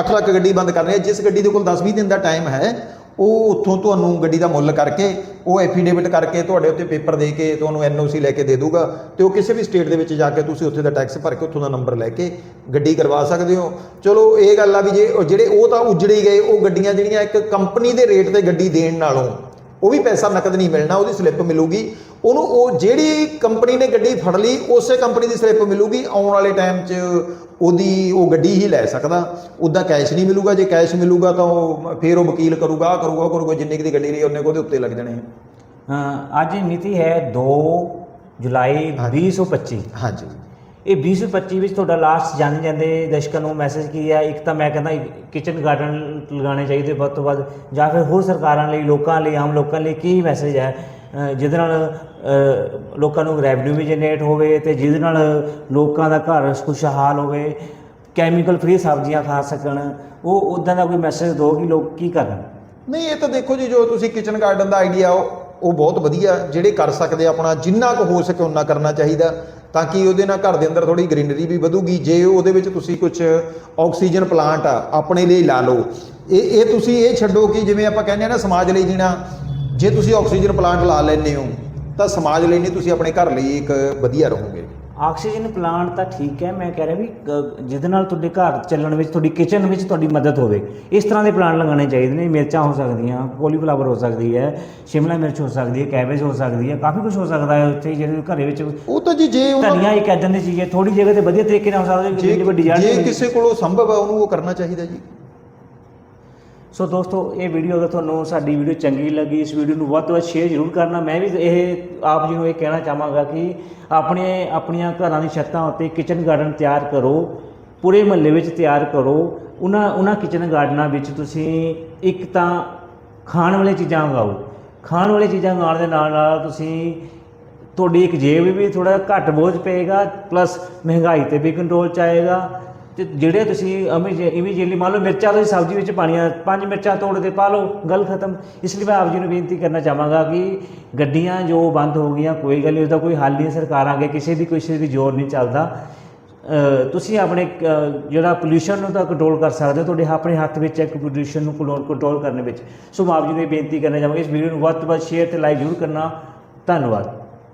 8 ਲੱਖ ਗੱਡੀ ਬੰਦ ਕਰਨੀ ਹੈ ਜਿਸ ਗੱਡੀ ਦੇ ਕੋਲ 10 20 ਦਿਨ ਦਾ ਟਾਈਮ ਹੈ ਉਹ ਉੱਥੋਂ ਤੁਹਾਨੂੰ ਗੱਡੀ ਦਾ ਮੁੱਲ ਕਰਕੇ, ਉਹ ਐਫੀਡੇਵਿਟ ਕਰਕੇ ਤੁਹਾਡੇ ਉੱਤੇ ਪੇਪਰ ਦੇ ਕੇ ਤੁਹਾਨੂੰ ਐਨਓਸੀ ਲੈ ਕੇ ਦੇ ਦੂਗਾ ਤੇ ਉਹ ਕਿਸੇ ਵੀ ਸਟੇਟ ਦੇ ਵਿੱਚ ਜਾ ਕੇ ਤੁਸੀਂ ਉੱਥੇ ਦਾ ਟੈਕਸ ਭਰ ਕੇ ਉੱਥੋਂ ਦਾ ਨੰਬਰ ਲੈ ਕੇ ਗੱਡੀ ਕਰਵਾ ਸਕਦੇ ਹੋ। ਚਲੋ ਇਹ ਗੱਲ ਆ ਵੀ ਜੇ ਜਿਹੜੇ ਉਹ ਤਾਂ ਉਜੜੀ ਗਏ, ਉਹ ਗੱਡੀਆਂ ਜਿਹੜੀਆਂ ਇੱਕ ਕੰਪਨੀ ਦੇ ਰੇਟ ਤੇ ਗੱਡੀ ਦੇਣ ਨਾਲੋਂ ਉਹ ਵੀ ਪੈਸਾ ਨਕਦ ਨਹੀਂ ਮਿਲਣਾ, ਉਹਦੀ ਸਲਿੱਪ ਮਿਲੂਗੀ। ਉਹਨੂੰ ਉਹ ਜਿਹੜੀ ਕੰਪਨੀ ਨੇ ਗੱਡੀ ਫੜ ਲਈ ਉਸੇ ਕੰਪਨੀ ਦੀ ਸਲਿੱਪ ਮਿਲੂਗੀ ਆਉਣ ਵਾਲੇ ਟਾਈਮ 'ਚ ਉਹਦੀ ਉਹ ਗੱਡੀ ਹੀ ਲੈ ਸਕਦਾ। ਉਹਦਾ ਕੈਸ਼ ਨਹੀਂ ਮਿਲੂਗਾ ਜੇ ਕੈਸ਼ ਮਿਲੂਗਾ ਤਾਂ ਉਹ ਫੇਰ ਉਹ ਵਕੀਲ ਕਰੂਗਾ ਆਹ ਕਰੂਗਾ ਉਹ ਕਰੂਗਾ ਜਿੰਨੇ ਕੁ ਦੀ ਗੱਡੀ ਲਈ ਉਹਨੇ ਕੁ ਉਹਦੇ ਉੱਤੇ ਲੱਗ ਜਾਣੇ ਅੱਜ ਮਿਤੀ ਹੈ 2 ਜੁਲਾਈ 2025 ਹਾਂਜੀ। ਇਹ 2025 ਵਿੱਚ ਤੁਹਾਡਾ ਲਾਸਟ ਜਾਂਦੇ ਜਾਂਦੇ ਦਰਸ਼ਕਾਂ ਨੂੰ ਮੈਸੇਜ ਕੀ ਹੈ ਇੱਕ ਤਾਂ ਮੈਂ ਕਹਿੰਦਾ ਕਿਚਨ ਗਾਰਡਨ ਲਗਾਉਣੇ ਚਾਹੀਦੇ ਵੱਧ ਤੋਂ ਵੱਧ ਜਾਂ ਫਿਰ ਹੋਰ ਸਰਕਾਰਾਂ ਲਈ ਲੋਕਾਂ ਲਈ ਆਮ ਲੋਕਾਂ ਲਈ ਕੀ ਮੈਸੇਜ ਹੈ? ਜਿਹਦੇ ਨਾਲ ਲੋਕਾਂ ਨੂੰ ਰੈਵਨਿਊ ਵੀ ਜਨਰੇਟ ਹੋਵੇ ਤੇ ਜਿਹਦੇ ਨਾਲ ਲੋਕਾਂ ਦਾ ਘਰ ਖੁਸ਼ਹਾਲ ਹੋਵੇ ਕੈਮੀਕਲ ਫ੍ਰੀ ਸਬਜ਼ੀਆਂ ਖਾ ਸਕਣ, ਉਹ ਉਦਾਂ ਦਾ ਕੋਈ ਮੈਸੇਜ ਦਿਓ ਕਿ ਲੋਕ ਕੀ ਕਰਨ? ਨਹੀਂ, ਇਹ ਤਾਂ ਦੇਖੋ ਜੀ, ਜੋ ਤੁਸੀਂ ਕਿਚਨ ਗਾਰਡਨ ਦਾ ਆਈਡੀਆ ਉਹ ਬਹੁਤ ਵਧੀਆ, ਜਿਹੜੇ ਕਰ ਸਕਦੇ ਆਪਣਾ, ਜਿੰਨਾ ਕੁ ਹੋ ਸਕੇ ਉਨਾ ਕਰਨਾ ਚਾਹੀਦਾ, ਤਾਂ ਕਿ ਉਹਦੇ ਨਾਲ ਘਰ ਦੇ ਅੰਦਰ ਥੋੜੀ ਗ੍ਰੀਨਰੀ ਵੀ ਵਧੂਗੀ, ਜੇ ਉਹਦੇ ਵਿੱਚ ਤੁਸੀਂ ਕੁਝ ਆਕਸੀਜਨ ਪਲਾਂਟ ਆਪਣੇ ਲਈ ਲਾ ਲਓ। ਇਹ ਇਹ ਤੁਸੀਂ ਇਹ ਛੱਡੋ ਕਿ ਜਿਵੇਂ ਆਪਾਂ ਕਹਿੰਦੇ ਆ ਨਾ, ਸਮਾਜ ਲਈ ਜੀਣਾ ਜੇ ਤੁਸੀਂ ਆਕਸੀਜਨ ਪਲਾਂਟ ਲਾ ਲੈਂਦੇ ਹੋ ਤਾਂ ਸਮਾਜ ਲਈ ਨਹੀਂ ਤੁਸੀਂ ਆਪਣੇ ਘਰ ਲਈ ਇੱਕ ਵਧੀਆ ਰਹੋਗੇ। ਆਕਸੀਜਨ ਪਲਾਂਟ ਤਾਂ ਠੀਕ ਹੈ ਮੈਂ ਕਹਿ ਰਿਹਾ ਵੀ ਜਿਹਦੇ ਨਾਲ ਤੁਹਾਡੇ ਘਰ ਚੱਲਣ ਵਿੱਚ ਤੁਹਾਡੀ ਕਿਚਨ ਵਿੱਚ ਤੁਹਾਡੀ ਮਦਦ ਹੋਵੇ। ਇਸ ਤਰ੍ਹਾਂ ਦੇ ਪਲਾਂਟ ਲਗਾਉਣੇ ਚਾਹੀਦੇ ਨੇ ਮਿਰਚਾਂ ਹੋ ਸਕਦੀਆਂ ਕੋਲੀਫਲਾਵਰ ਹੋ ਸਕਦੀ ਹੈ ਸ਼ਿਮਲਾ ਮਿਰਚ ਹੋ ਸਕਦੀ ਹੈ ਕੈਬੇਜ ਹੋ ਸਕਦੀ ਹੈ ਕਾਫੀ ਕੁਝ ਹੋ ਸਕਦਾ ਹੈ ਉੱਥੇ ਜਿਹੜੇ ਘਰੇ ਵਿੱਚ ਉਹ ਤਾਂ ਜੀ ਜੇ ਉਹਨਾਂ ਧਨੀਆ ਇੱਕ ਐਦਾਂ ਦੀ ਚੀਜ਼ ਹੈ ਥੋੜੀ ਜਗ੍ਹਾ ਤੇ ਵਧੀਆ ਤਰੀਕੇ ਨਾਲ ਹੋ ਸਕਦਾ ਹੈ ਜੇ ਕਿਸੇ ਕੋਲੋਂ ਸੰਭਵ ਹੈ ਉਹਨੂੰ ਉਹ ਕਰਨਾ ਚਾਹੀਦਾ ਜੀ। ਸੋ ਦੋਸਤੋ, ਇਹ ਵੀਡੀਓ ਅਗਰ ਤੁਹਾਨੂੰ ਸਾਡੀ ਵੀਡੀਓ ਚੰਗੀ ਲੱਗੀ, ਇਸ ਵੀਡੀਓ ਨੂੰ ਵੱਧ ਤੋਂ ਵੱਧ ਸ਼ੇਅਰ ਜ਼ਰੂਰ ਕਰਨਾ। ਮੈਂ ਵੀ ਇਹ ਆਪ ਜੀ ਨੂੰ ਇਹ ਕਹਿਣਾ ਚਾਹਾਂਗਾ ਕਿ ਆਪਣੇ, ਆਪਣੀਆਂ ਘਰਾਂ ਦੀ ਛੱਤਾਂ ਉੱਤੇ ਕਿਚਨ ਗਾਰਡਨ ਤਿਆਰ ਕਰੋ, ਪੂਰੇ ਮਹੱਲੇ ਵਿੱਚ ਤਿਆਰ ਕਰੋ। ਉਹਨਾਂ ਉਹਨਾਂ ਕਿਚਨ ਗਾਰਡਨਾਂ ਵਿੱਚ ਤੁਸੀਂ ਇੱਕ ਤਾਂ ਖਾਣ ਵਾਲੀਆਂ ਚੀਜ਼ਾਂ ਉਗਾਓ। ਖਾਣ ਵਾਲੀ ਚੀਜ਼ਾਂ ਖਾਣ ਦੇ ਨਾਲ ਨਾਲ ਤੁਸੀਂ ਤੁਹਾਡੀ ਇੱਕ ਜੇਬ ਵੀ ਥੋੜਾ ਘੱਟ ਬੋਝ ਪਏਗਾ ਪਲੱਸ ਮਹਿੰਗਾਈ ਤੇ ਵੀ ਕੰਟਰੋਲ ਚ ਆਏਗਾ। ਤੇ ਜਿਹੜੇ ਤੁਸੀਂ ਇਮੀਡੀਏਟਲੀ ਮੰਨ ਲਓ ਮਿਰਚਾਂ ਤੁਸੀਂ ਸਬਜ਼ੀ ਵਿੱਚ ਪਾਣੀਆਂ ਪੰਜ ਮਿਰਚਾਂ ਤੋੜ ਕੇ ਪਾ ਲਓ, ਗੱਲ ਖਤਮ। ਇਸ ਲਈ ਮੈਂ ਆਪ ਜੀ ਨੂੰ ਬੇਨਤੀ ਕਰਨਾ ਚਾਹਾਂਗਾ ਕਿ ਗੱਡੀਆਂ ਜੋ ਬੰਦ ਹੋ ਗਈਆਂ, ਕੋਈ ਗੱਲ ਨਹੀਂ ਉਹਦਾ ਕੋਈ ਹੱਲ ਨਹੀਂ, ਸਰਕਾਰਾਂ ਅੱਗੇ ਕਿਸੇ ਦੀ ਕਿਸੇ ਦੀ ਜ਼ੋਰ ਨਹੀਂ ਚੱਲਦਾ। ਤੁਸੀਂ ਆਪਣੇ ਜਿਹੜਾ ਪੋਲੂਸ਼ਨ ਨੂੰ ਤਾਂ ਕੰਟਰੋਲ ਕਰ ਸਕਦੇ ਹੋ, ਤੁਹਾਡੇ ਆਪਣੇ ਹੱਥ ਵਿੱਚ ਹੈ ਪੋਲੂਸ਼ਨ ਨੂੰ ਕੰਟਰੋਲ ਕਰਨ ਵਿੱਚ। ਸੋ ਮੈਂ ਆਪ ਜੀ ਨੂੰ ਇਹ ਬੇਨਤੀ ਕਰਨਾ ਚਾਹਾਂਗਾ, ਇਸ ਵੀਡੀਓ ਨੂੰ ਵੱਧ ਤੋਂ ਵੱਧ ਸ਼ੇਅਰ ਤੇ ਲਾਈਕ ਜ਼ਰੂਰ ਕਰਨਾ। ਧੰਨਵਾਦ।